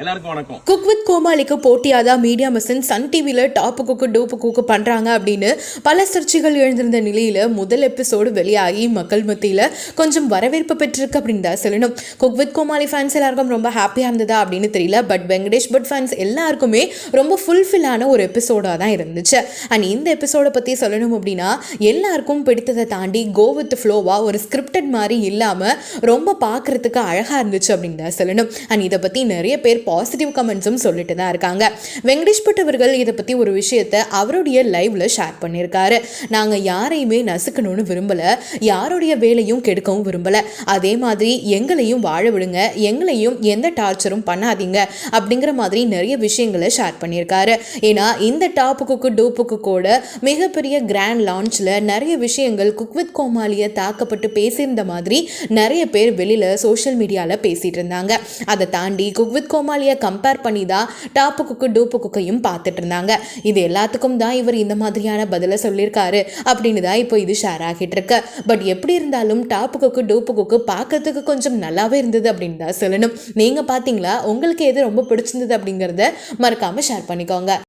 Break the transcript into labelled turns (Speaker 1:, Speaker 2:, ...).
Speaker 1: எல்லாருக்கும் வணக்கம்.
Speaker 2: Cook with கோமாளிக்கு போட்டியாக தான் மீடியா மிஷன் சன் டிவியில் டாப்பு குக்கு டூப்பு குக்கு பண்ணுறாங்க அப்படின்னு பல சர்ச்சைகள் எழுந்திருந்த நிலையில் முதல் எபிசோடு வெளியாகி மக்கள் மத்தியில் கொஞ்சம் வரவேற்பு பெற்றிருக்கு அப்படின்னு தான் சொல்லணும். குக் வித் கோமாளி ஃபேன்ஸ் எல்லாருக்கும் ரொம்ப ஹாப்பியாக இருந்ததா அப்படின்னு தெரியல. பட் வெங்கடேஷ் பட் ஃபேன்ஸ் எல்லாருக்குமே ரொம்ப ஃபுல்ஃபில்லான ஒரு எபிசோடாக தான் இருந்துச்சு. அண்ட் இந்த எபிசோடை பற்றி சொல்லணும் அப்படின்னா எல்லாருக்கும் பிடித்ததை தாண்டி கோ வித் ஃப்ளோவாக ஒரு ஸ்கிரிப்டட் மாதிரி இல்லாமல் ரொம்ப பார்க்குறதுக்கு அழகாக இருந்துச்சு அப்படின்னு தான் சொல்லணும். அண்ட் இதை பற்றி நிறைய பேர் பாசிட்டிவ் கமெண்ட்ஸும் சொல்லிட்டு தான் இருக்காங்க. வெங்கடேஷ் பட் அவர்கள் இதை பற்றி ஒரு விஷயத்தை அவருடைய லைவ்ல ஷேர் பண்ணியிருக்காரு. நாங்கள் யாரையுமே நசுக்கணும்னு விரும்பலை. யாருடைய வேலையும் கெடுக்கவும் விரும்பலை. அதே மாதிரி எங்களையும் வாழ விடுங்க. எங்களையும் எந்த டார்ச்சரும் பண்ணாதீங்க. அப்படிங்கிற மாதிரி நிறைய விஷயங்களை ஷேர் பண்ணியிருக்காரு. ஏன்னா இந்த டாப்புக்கு டோப்புக்கு கூட மிகப்பெரிய கிராண்ட் லான்ச்சில் நிறைய விஷயங்கள் குக் வித் கோமாளியை தாக்கப்பட்டு பேசியிருந்த மாதிரி நிறைய பேர் வெளியில் சோஷியல் மீடியாவில் பேசிகிட்டு இருந்தாங்க. அதை தாண்டி குக் வித் கோமாளியை கம்பேர் பண்ணி தான் டாப்பு குக்கு டூப்பு குக்கையும் பார்த்துட்டு இருந்தாங்க. இது எல்லாத்துக்கும் தான் இவர் இந்த மாதிரியான பதிலை சொல்லியிருக்காரு அப்படின்னு தான் இப்போ இது ஷேர் ஆகிட்டு இருக்கு. பட் எப்படி இருந்தாலும் டாப்பு குக்கு டூப்பு குக்கு பார்க்கறதுக்கு கொஞ்சம் நல்லாவே இருந்தது அப்படின்னு தான் சொல்லணும். நீங்கள் பார்த்தீங்களா? உங்களுக்கு எது ரொம்ப பிடிச்சிருந்தது அப்படிங்கிறத மறக்காமல் ஷேர் பண்ணிக்கோங்க.